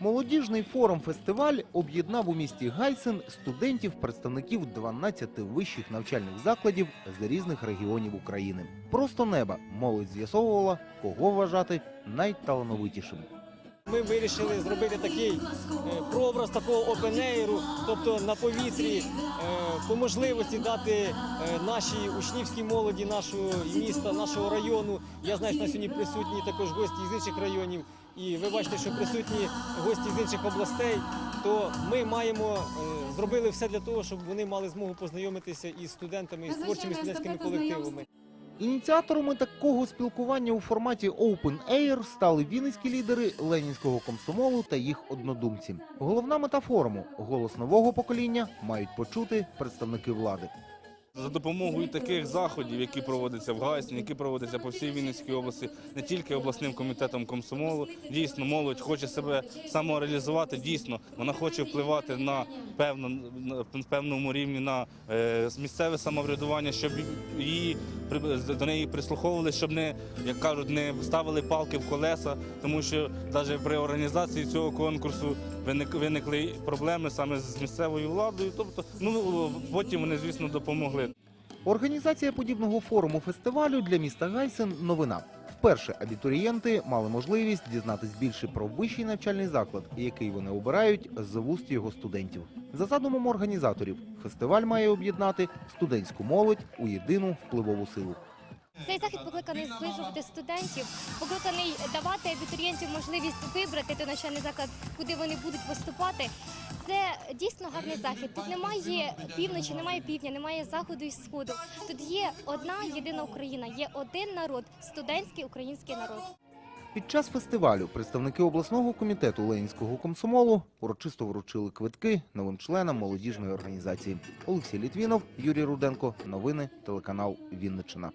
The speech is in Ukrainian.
Молодіжний форум-фестиваль об'єднав у місті Гайсен студентів, представників 12 вищих навчальних закладів з різних регіонів України. Просто неба молодь з'ясовувала, кого вважати найталановитішим. Ми вирішили зробити такий е, прообраз такого опенейру, тобто на повітрі, е, по можливості дати е, нашій учнівській молоді нашого міста, нашого району. Я знаю, що на сьогодні присутні також гості з інших районів. І ви бачите, що присутні гості з інших областей. То ми маємо зробили все для того, щоб вони мали змогу познайомитися із студентами, із творчими студентськими колективами. Ініціаторами такого спілкування у форматі Open Air стали вінницькі лідери ленінського комсомолу та їх однодумці. Головна мета форуму голос нового покоління мають почути представники влади. За допомогою таких заходів, які проводяться в Гайсні, які проводяться по всій Вінницькій області, не тільки обласним комітетом комсомолу, дійсно молодь хоче себе самореалізувати. Дійсно, вона хоче впливати на певно певному рівні на е, місцеве самоврядування, щоб її до неї прислуховували, щоб не як кажуть, не ставили палки в колеса, тому що навіть при організації цього конкурсу виник, виникли проблеми саме з місцевою владою. Тобто, ну потім вони, звісно, допомогли. Організація подібного форуму фестивалю для міста Гайсен новина. Вперше абітурієнти мали можливість дізнатись більше про вищий навчальний заклад, який вони обирають з вуст його студентів. За задумом організаторів, фестиваль має об'єднати студентську молодь у єдину впливову силу. Цей захід покликаний зближувати студентів, покликаний давати абітурієнтів можливість вибрати той навчальний заклад, куди вони будуть поступати. Це дійсно гарний захід. Тут немає півночі, немає півдня, немає заходу і сходу. Тут є одна єдина Україна, є один народ, студентський український народ. Під час фестивалю представники обласного комітету Ленінського комсомолу урочисто вручили квитки новим членам молодіжної організації. Олексій Літвінов, Юрій Руденко. Новини телеканал Вінниччина.